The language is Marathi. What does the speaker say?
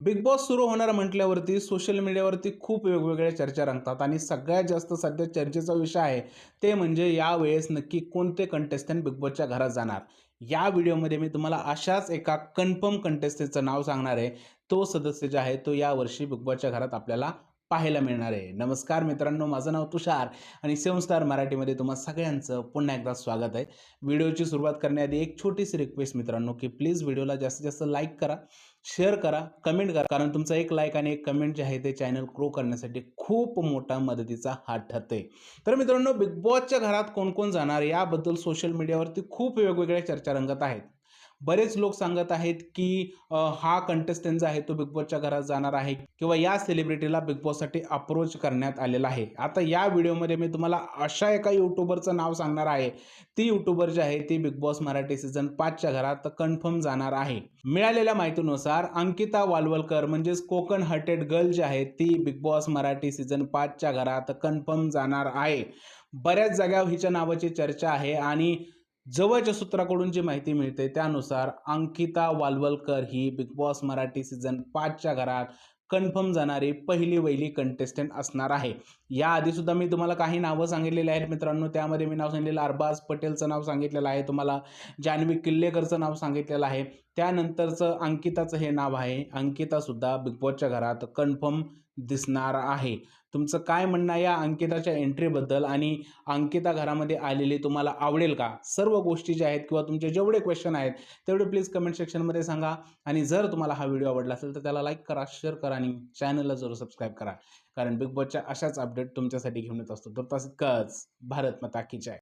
बिग बॉस सुरू होणार म्हटल्यावरती सोशल मीडियावरती खूप वेगवेगळ्या चर्चा रंगतात आणि सगळ्यात जास्त सध्या चर्चेचा विषय आहे ते म्हणजे यावेळेस नक्की कोणते कंटेस्टंट बिग बॉसच्या घरात जाणार? या व्हिडिओमध्ये मी तुम्हाला अशाच एका कन्फर्म कंटेस्टंटचं नाव सांगणार आहे. तो सदस्य जे आहे तो यावर्षी बिग बॉसच्या घरात आपल्याला पाहायला मिळणार आहे. नमस्कार मित्रांनो माझं नाव तुषार आणि सेवन स्टार मराठीमध्ये तुम्हा सगळ्यांचं पुन्हा एकदा स्वागत आहे. व्हिडिओची सुरुवात करण्याआधी एक छोटीशी रिक्वेस्ट मित्रांनो की प्लीज व्हिडिओला जास्तीत जास्त लाईक करा शेअर करा कमेंट करा. कारण तुमचा एक लाईक आणि एक कमेंट जे आहे ते चॅनल ग्रो करण्यासाठी खूप मोठा मदतीचा हात ठरते तर मित्रांनो बिग बॉसच्या घरात कोण कोण जाणार याबद्दल सोशल मीडियावरती खूप वेगवेगळ्या चर्चा रंगत आहेत. बरेच लोक सांगत आहेत की हा कंटेस्टंट जो आहे तो बिग बॉसच्या घरात जाणार आहे किंवा या सेलिब्रिटीला बिग बॉससाठी अप्रोच करण्यात आलेला आहे. आता या व्हिडिओमध्ये मी तुम्हाला अशा एका यूट्यूबरचं नाव सांगणार आहे. ती यूट्यूबर जी आहे ती बिग बॉस मराठी सीझन पाचच्या घरात कन्फर्म जाणार आहे. मिळालेल्या माहितीनुसार अंकिता वालवलकर म्हणजेच कोकण हर्टेड गर्ल जी आहे ती बिग बॉस मराठी सीझन पाचच्या घरात कन्फर्म जाणार आहे. बऱ्याच जाग्यावर हिच्या नावाची चर्चा आहे आणि जवळच्या सूत्राकडून जी माहिती मिळते त्यानुसार अंकिता वालवलकर ही बिग बॉस मराठी सीझन पाचच्या घरात कन्फर्म जाणारी पहिली वहिली कंटेस्टंट असणार आहे. याआधी सुद्धा मी तुम्हाला काही नावं सांगितलेली आहेत मित्रांनो. त्यामध्ये मी नाव सांगितलेलं अरबाज पटेलचं नाव सांगितलेलं आहे. तुम्हाला जान्हवी किल्लेकरचं नाव सांगितलेलं आहे. त्यानंतरचं अंकिताचं हे नाव आहे. अंकितासुद्धा बिग बॉसच्या घरात कन्फर्म दिसणार आहे. तुमचं काय म्हणणं आहे या अंकिताच्या एंट्रीबद्दल आणि अंकिता घरामध्ये आलेली तुम्हाला आवडेल का? सर्व गोष्टी ज्या आहेत किंवा तुमचे जेवढे क्वेश्चन आहेत तेवढे प्लीज कमेंट सेक्शनमध्ये सांगा. आणि जर तुम्हाला हा व्हिडिओ आवडला असेल तर त्याला लाईक करा शेअर करा. आणि चॅनलला जरूर सबस्क्राईब करा. कारण बिग बॉसच्या अशाच अपडेट तुमच्यासाठी घेऊन येत असतो. तर तसंच भारत मता की जय.